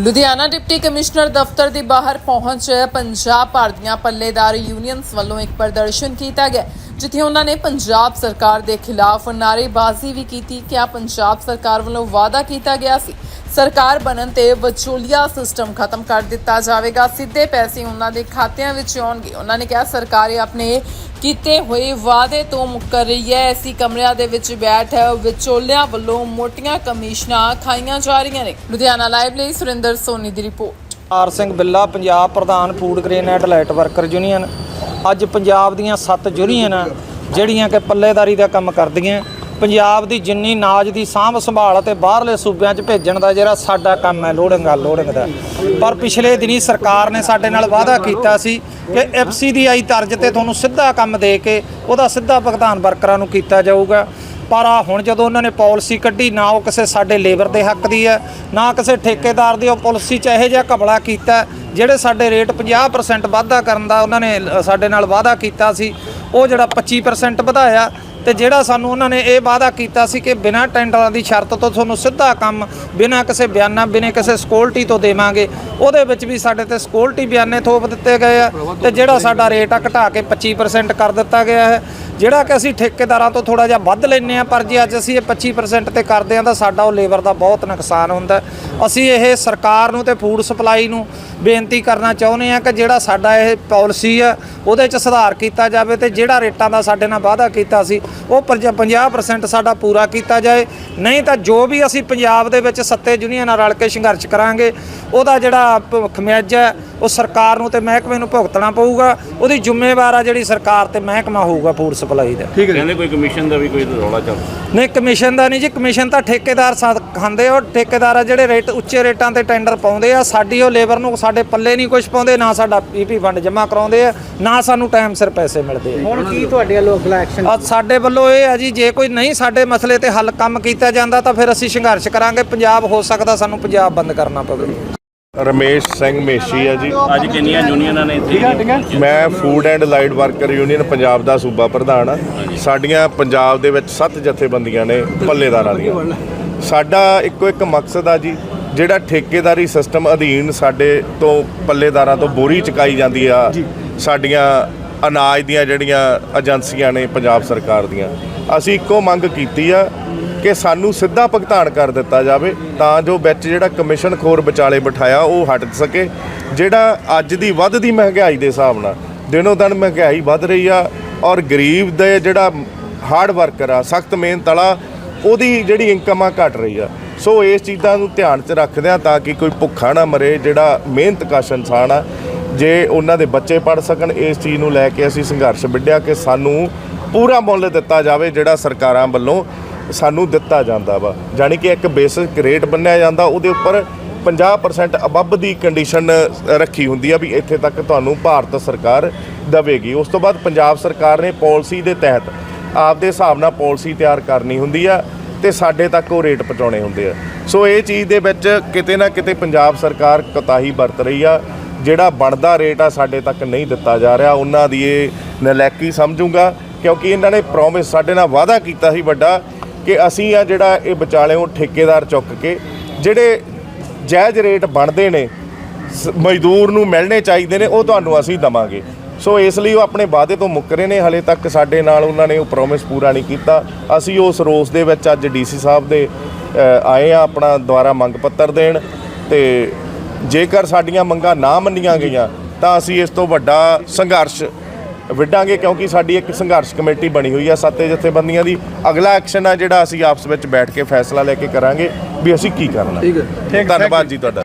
Ludhiana deputy commissioner ਦਫ਼ਤਰ ਦੇ ਬਾਹਰ ਪਹੁੰਚ ਪੰਜਾਬ ਭਰ ਦੀਆਂ ਪੱਲੇਦਾਰ ਯੂਨੀਅਨਸ ਵੱਲੋਂ ਇੱਕ ਪ੍ਰਦਰਸ਼ਨ ਕੀਤਾ ਗਿਆ, ਜਿੱਥੇ ਉਹਨਾਂ ਨੇ ਪੰਜਾਬ ਸਰਕਾਰ ਦੇ ਖਿਲਾਫ ਨਾਅਰੇਬਾਜ਼ੀ ਵੀ ਕੀਤੀ। ਕਿ ਆ ਪੰਜਾਬ ਸਰਕਾਰ ਵੱਲੋਂ ਵਾਅਦਾ ਕੀਤਾ ਗਿਆ ਸੀ? ਸਰਕਾਰ ਬਣਨ ਤੇ ਵਿਚੋਲੀਆ ਸਿਸਟਮ ਖਤਮ ਕਰ ਦਿੱਤਾ ਜਾਵੇਗਾ। ਸਿੱਧੇ ਪੈਸੇ ਉਹਨਾਂ ਦੇ ਖਾਤਿਆਂ ਵਿੱਚ ਆਉਣਗੇ। ਉਹਨਾਂ ਨੇ ਕਿਹਾ, ਸਰਕਾਰ ਆਪਣੇ ਕੀਤੇ ਹੋਏ ਵਾਅਦੇ ਤੋਂ ਮੁੱਕਰ ਰਹੀ ਹੈ। ਐਸੀ ਕਮਰਿਆਂ ਦੇ ਵਿੱਚ ਬੈਠ ਵਿਚੋਲਿਆਂ ਵੱਲੋਂ ਮੋਟੀਆਂ ਕਮਿਸ਼ਨਾਂ ਖਾਈਆਂ ਜਾ ਰਹੀਆਂ ਨੇ। ਲੁਧਿਆਣਾ ਲਾਈਵ ਲਈ ਸੁਰਿੰਦਰ ਸੋਨੀ ਦੀ ਰਿਪੋਰਟ। ਆਰ ਸਿੰਘ ਬਿੱਲਾ, ਪੰਜਾਬ ਪ੍ਰਧਾਨ food grain light worker union. ਅੱਜ ਪੰਜਾਬ ਦੀਆਂ ਸੱਤ ਯੂਨੀਅਨਾਂ ਜਿਹੜੀਆਂ ਕਿ ਪੱਲੇਦਾਰੀ ਦਾ ਕੰਮ ਕਰਦੀਆਂ। ਪੰਜਾਬ ਦੀ ਜਿੰਨੀ ਨਾਜ ਦੀ ਸਾਂਭ ਸੰਭਾਲ ਅਤੇ ਬਾਹਰਲੇ ਸੂਬਿਆਂ 'ਚ ਭੇਜਣ ਦਾ ਜਿਹੜਾ ਸਾਡਾ ਕੰਮ ਹੈ ਲੋਡਿੰਗ ਆ ਲੋਡਿੰਗ ਦਾ ਪਰ ਪਿਛਲੇ ਦਿਨੀ ਸਰਕਾਰ ਨੇ ਸਾਡੇ ਨਾਲ ਵਾਅਦਾ ਕੀਤਾ ਸੀ ਕਿ ਐਫਸੀਡੀਆਈ ਤਰਜ਼ ਤੇ ਤੁਹਾਨੂੰ ਸਿੱਧਾ ਕੰਮ ਦੇ ਕੇ ਉਹਦਾ ਸਿੱਧਾ ਭੁਗਤਾਨ ਵਰਕਰਾਂ ਨੂੰ ਕੀਤਾ ਜਾਊਗਾ। ਪਰ ਆ ਹੁਣ ਜਦੋਂ ਉਹਨਾਂ ਨੇ ਪਾਲਿਸੀ ਕੱਢੀ, ਨਾ ਉਹ ਕਿਸੇ ਸਾਡੇ ਲੇਬਰ ਦੇ ਹੱਕ ਦੀ ਹੈ, ਨਾ ਕਿਸੇ ਠੇਕੇਦਾਰ ਦੀ, ਉਹ ਪਾਲਿਸੀ ਚ ਇਹੋ ਜਿਹਾ ਘਬਲਾ ਕੀਤਾ ਜਿਹੜੇ ਸਾਡੇ ਰੇਟ 50% ਵਾਧਾ ਕਰਨ ਦਾ ਉਹਨਾਂ ਨੇ ਸਾਡੇ ਨਾਲ ਵਾਅਦਾ ਕੀਤਾ ਸੀ, ਉਹ ਜਿਹੜਾ 25% ਵਧਾਇਆ ਤੇ ਜਿਹੜਾ ਸਾਨੂੰ ਉਹਨਾਂ ਨੇ ਇਹ ਵਾਅਦਾ ਕੀਤਾ ਸੀ ਕਿ ਬਿਨਾਂ ਟੈਂਡਰਾਂ ਦੀ ਸ਼ਰਤ ਤੋਂ ਤੁਹਾਨੂੰ ਸਿੱਧਾ ਕੰਮ, ਬਿਨਾਂ ਕਿਸੇ ਬਿਆਨਾ, ਬਿਨਾਂ ਕਿਸੇ ਸਕਿਉਰਟੀ ਤੋਂ ਦੇਵਾਂਗੇ, ਉਹਦੇ ਵਿੱਚ ਵੀ ਸਾਡੇ ਤੇ ਸਕਿਉਰਟੀ ਬਿਆਨੇ ਥੋਪ ਦਿੱਤੇ ਗਏ ਆ ਤੇ ਜਿਹੜਾ ਸਾਡਾ ਰੇਟ ਆ ਘਟਾ ਕੇ 25% ਕਰ ਦਿੱਤਾ ਗਿਆ ਹੈ। ਜਿਹੜਾ ਕਿ ਅਸੀਂ ਠੇਕੇਦਾਰਾਂ ਤੋਂ ਥੋੜਾ ਜਿਹਾ ਵੱਧ ਲੈਂਦੇ ਆ ਪਰ ਜੇ ਅੱਜ ਅਸੀਂ ਇਹ 25% ਤੇ ਕਰਦੇ ਆ ਤਾਂ ਸਾਡਾ ਉਹ ਲੇਬਰ ਦਾ ਬਹੁਤ ਨੁਕਸਾਨ ਹੁੰਦਾ ਅਸੀਂ ਇਹ ਸਰਕਾਰ ਨੂੰ ਤੇ ਫੂਡ ਸਪਲਾਈ ਨੂੰ ਬੇਨਤੀ ਕਰਨਾ ਚਾਹੁੰਦੇ ਆ ਕਿ ਜਿਹੜਾ ਸਾਡਾ ਇਹ ਪਾਲਿਸੀ ਆ, ਉਹਦੇ 'ਚ ਸੁਧਾਰ ਕੀਤਾ ਜਾਵੇ ਤੇ ਜਿਹੜਾ ਰੇਟਾਂ ਦਾ ਸਾਡੇ ਨਾਲ ਵਾਅਦਾ ਕੀਤਾ ਸੀ ਉਹ ਪੰਜ- 50% ਸਾਡਾ ਪੂਰਾ ਕੀਤਾ ਜਾਏ। ਨਹੀਂ ਤਾਂ ਜੋ ਵੀ ਅਸੀਂ ਪੰਜਾਬ ਦੇ ਵਿੱਚ ਸੱਤੇ ਯੂਨੀਅਨਾਂ ਰਲ ਕੇ ਸੰਘਰਸ਼ ਕਰਾਂਗੇ ਉਹਦਾ ਜਿਹੜਾ ਖਮਿਆਜਾ ਹੈ, ਉਹ ਸਰਕਾਰ ਨੂੰ ਤੇ ਮਹਿਕਮੇ ਨੂੰ ਭੁਗਤਣਾ ਪਊਗਾ। ਉਹਦੀ ਜ਼ਿੰਮੇਵਾਰ ਆ ਜਿਹੜੀ ਸਰਕਾਰ ਤੇ ਮਹਿਕਮਾ ਹੋਊਗਾ ਫੂਡ ਸਪਲਾਈ ਦਾ ਕਹਿੰਦੇ ਕੋਈ ਕਮਿਸ਼ਨ ਦਾ ਵੀ ਕੋਈ ਰੌਲਾ ਚੱਲ ਨਹੀਂ ਕਮਿਸ਼ਨ ਦਾ ਨਹੀਂ ਜੀ ਕਮਿਸ਼ਨ ਤਾਂ ਠੇਕੇਦਾਰ ਸਾ- ਖਾਂਦੇ ਆ ਉਹ ਠੇਕੇਦਾਰ ਆ ਜਿਹੜੇ ਰੇਟ ਉੱਚੇ ਰੇਟਾਂ ਤੇ ਟੈਂਡਰ ਪਾਉਂਦੇ ਆ ਸਾਡੀ ਉਹ ਲੇਬਰ ਨੂੰ ਸਾਡੇ ਪੱਲੇ ਨਹੀਂ ਕੁਝ ਪਾਉਂਦੇ ਨਾ ਸਾਡਾ ਪੀਪੀ ਫੰਡ ਜਮ੍ਹਾਂ ਕਰਾਉਂਦੇ ਆ ਨਾ ਸਾਨੂੰ ਟਾਈਮ ਸਿਰ ਪੈਸੇ ਮਿਲਦੇ ਆ ਹੁਣ ਕੀ ਤੁਹਾਡੇ ਵੱਲੋਂ ਅਗਲਾ ਐਕਸ਼ਨ ਸਾਡੇ ਵੱਲੋਂ ਇਹ ਆ ਜੀ ਜੇ ਕੋਈ ਨਹੀਂ ਸਾਡੇ ਮਸਲੇ ਤੇ ਹੱਲ ਕੰਮ ਕੀਤਾ ਜਾਂਦਾ ਤਾਂ ਫਿਰ ਅਸੀਂ ਸੰਘਰਸ਼ ਕਰਾਂਗੇ ਪੰਜਾਬ ਹੋ ਸਕਦਾ ਸਾਨੂੰ ਪੰਜਾਬ ਬੰਦ ਕਰਨਾ ਪਵੇ। ਰਮੇਸ਼ ਸਿੰਘ ਮੇਸ਼ੀ ਆ ਜੀ। ਅੱਜ ਕਿੰਨੀਆਂ ਯੂਨੀਅਨਾਂ ਨੇ ਇੱਥੇ? ਮੈਂ food and light worker union Punjab ਦਾ ਸੂਬਾ ਪ੍ਰਧਾਨ ਆ। ਸਾਡੀਆਂ ਪੰਜਾਬ ਦੇ ਵਿੱਚ ਸੱਤ ਜਥੇਬੰਦੀਆਂ ਨੇ ਪੱਲੇਦਾਰਾਂ ਦੀਆਂ। ਸਾਡਾ ਇੱਕੋ ਇੱਕ ਮਕਸਦ ਆ ਜੀ ਜਿਹੜਾ ਠੇਕੇਦਾਰੀ ਸਿਸਟਮ ਅਧੀਨ ਸਾਡੇ ਤੋਂ ਪੱਲੇਦਾਰਾਂ ਤੋਂ ਬੋਰੀ ਚੁਕਾਈ ਜਾਂਦੀ ਆ ਸਾਡੀਆਂ ਅਨਾਜ ਦੀਆਂ ਜਿਹੜੀਆਂ ਏਜੰਸੀਆਂ ਨੇ ਪੰਜਾਬ ਸਰਕਾਰ ਦੀਆਂ। ਅਸੀਂ ਇੱਕੋ ਮੰਗ ਕੀਤੀ ਆ ਕਿ ਸਾਨੂੰ ਸਿੱਧਾ ਭੁਗਤਾਨ ਕਰ ਦਿੱਤਾ ਜਾਵੇ ਤਾਂ ਜੋ ਵਿੱਚ ਜਿਹੜਾ ਕਮਿਸ਼ਨ ਖੋਰ ਵਿਚਾਲੇ ਬਿਠਾਇਆ ਉਹ ਹਟ ਸਕੇ ਜਿਹੜਾ ਅੱਜ ਦੀ ਵੱਧਦੀ ਮਹਿੰਗਾਈ ਦੇ ਹਿਸਾਬ ਨਾਲ ਦਿਨੋਂ ਦਿਨ ਮਹਿੰਗਾਈ ਵੱਧ ਰਹੀ ਆ ਔਰ ਗਰੀਬ ਦੇ ਜਿਹੜਾ ਹਾਰਡ ਵਰਕਰ ਆ ਸਖਤ ਮਿਹਨਤ ਵਾਲਾ ਉਹਦੀ ਜਿਹੜੀ ਇਨਕਮ ਆ ਘਟ ਰਹੀ ਆ। ਸੋ ਇਸ ਚੀਜ਼ਾਂ ਨੂੰ ਧਿਆਨ 'ਚ ਰੱਖਦਿਆਂ ਤਾਂ ਕਿ ਕੋਈ ਭੁੱਖਾ ਨਾ ਮਰੇ, ਜਿਹੜਾ ਮਿਹਨਤਕਸ਼ ਇਨਸਾਨ ਆ, ਜੇ ਉਹਨਾਂ ਦੇ ਬੱਚੇ ਪੜ ਸਕਣ, ਇਸ ਚੀਜ਼ ਨੂੰ ਲੈ ਕੇ ਅਸੀਂ ਸੰਘਰਸ਼ ਵਿੱਢਿਆ ਕਿ ਸਾਨੂੰ ਪੂਰਾ ਮੁੱਲ ਦਿੱਤਾ ਜਾਵੇ, ਜਿਹੜਾ ਸਰਕਾਰਾਂ ਵੱਲੋਂ ਸਾਨੂੰ ਦਿੱਤਾ ਜਾਂਦਾ ਵਾ। ਜਾਣੀ ਕਿ ਇੱਕ ਬੇਸਿਕ ਰੇਟ ਬੰਨਿਆ ਜਾਂਦਾ, ਉਹਦੇ ਉੱਪਰ 50% ਅਬੱਬ ਦੀ ਕੰਡੀਸ਼ਨ ਰੱਖੀ ਹੁੰਦੀ ਆ ਵੀ ਇੱਥੇ ਤੱਕ ਤੁਹਾਨੂੰ ਭਾਰਤ ਸਰਕਾਰ ਦੇਵੇਗੀ। ਉਸ ਤੋਂ ਬਾਅਦ ਪੰਜਾਬ ਸਰਕਾਰ ਨੇ ਪਾਲਿਸੀ ਦੇ ਤਹਿਤ ਆਪਦੇ ਹਿਸਾਬ ਨਾਲ ਪਾਲਿਸੀ ਤਿਆਰ ਕਰਨੀ ਹੁੰਦੀ ਆ ਤੇ ਸਾਡੇ ਤੱਕ ਉਹ ਰੇਟ ਪਹੁੰਚਾਉਣੇ ਹੁੰਦੇ ਆ। ਸੋ ਇਹ ਚੀਜ਼ ਦੇ ਵਿੱਚ ਕਿਤੇ ਨਾ ਕਿਤੇ ਪੰਜਾਬ ਸਰਕਾਰ ਕੋਤਾਹੀ ਵਰਤ ਰਹੀ ਆ। ਜਿਹੜਾ ਬਣਦਾ ਰੇਟ ਆ ਸਾਡੇ ਤੱਕ ਨਹੀਂ ਦਿੱਤਾ ਜਾ ਰਿਹਾ। ਉਹਨਾਂ ਦੀ ਇਹ ਨਲੈਕੀ ਸਮਝੂਗਾ, ਕਿਉਂਕਿ ਇਹਨਾਂ ਨੇ ਪ੍ਰੋਮਿਸ ਸਾਡੇ ਨਾਲ ਵਾਅਦਾ ਕੀਤਾ ਸੀ ਵੱਡਾ ਕਿ ਅਸੀਂ ਆ ਜਿਹੜਾ ਇਹ ਵਿਚਾਲਿਓਂ ਠੇਕੇਦਾਰ ਚੁੱਕ ਕੇ, ਜਿਹੜੇ ਜਾਇਜ਼ ਰੇਟ ਬਣਦੇ ਨੇ, ਸ- ਮਜ਼ਦੂਰ ਨੂੰ ਮਿਲਣੇ ਚਾਹੀਦੇ ਨੇ, ਉਹ ਤੁਹਾਨੂੰ ਅਸੀਂ ਦਵਾਂਗੇ। ਸੋ ਇਸ ਲਈ ਉਹ ਆਪਣੇ ਵਾਅਦੇ ਤੋਂ ਮੁੱਕਰੇ ਨੇ। ਹਲੇ ਤੱਕ ਸਾਡੇ ਨਾਲ ਉਹਨਾਂ ਨੇ ਉਹ ਪ੍ਰੋਮਿਸ ਪੂਰਾ ਨਹੀਂ ਕੀਤਾ। ਅਸੀਂ ਉਸ ਰੋਸ ਦੇ ਵਿੱਚ ਅੱਜ ਡੀਸੀ ਸਾਹਿਬ ਦੇ ਆਏ ਆ ਆਪਣਾ ਦੁਆਰਾ ਮੰਗ ਪੱਤਰ ਦੇਣ ਤੇ ਜੇਕਰ ਸਾਡੀਆਂ ਮੰਗਾਂ ਨਾ ਮੰਨੀਆਂ ਗਈਆਂ ਤਾਂ ਅਸੀਂ ਇਸ ਤੋਂ ਵੱਡਾ ਸੰਘਰਸ਼ ਵਿੱਢਾਂਗੇ ਕਿਉਂਕਿ ਸਾਡੀ ਇੱਕ ਸੰਘਰਸ਼ ਕਮੇਟੀ ਬਣੀ ਹੋਈ ਆ ਸੱਤੇ ਜਥੇਬੰਦੀਆਂ ਦੀ। ਅਗਲਾ ਐਕਸ਼ਨ ਆ ਜਿਹੜਾ ਅਸੀਂ ਆਪਸ ਵਿੱਚ ਬੈਠ ਕੇ ਫੈਸਲਾ ਲੈ ਕੇ ਕਰਾਂਗੇ ਵੀ ਅਸੀਂ ਕੀ ਕਰਨਾ। ਠੀਕ ਹੈ। ਧੰਨਵਾਦ ਜੀ ਤੁਹਾਡਾ।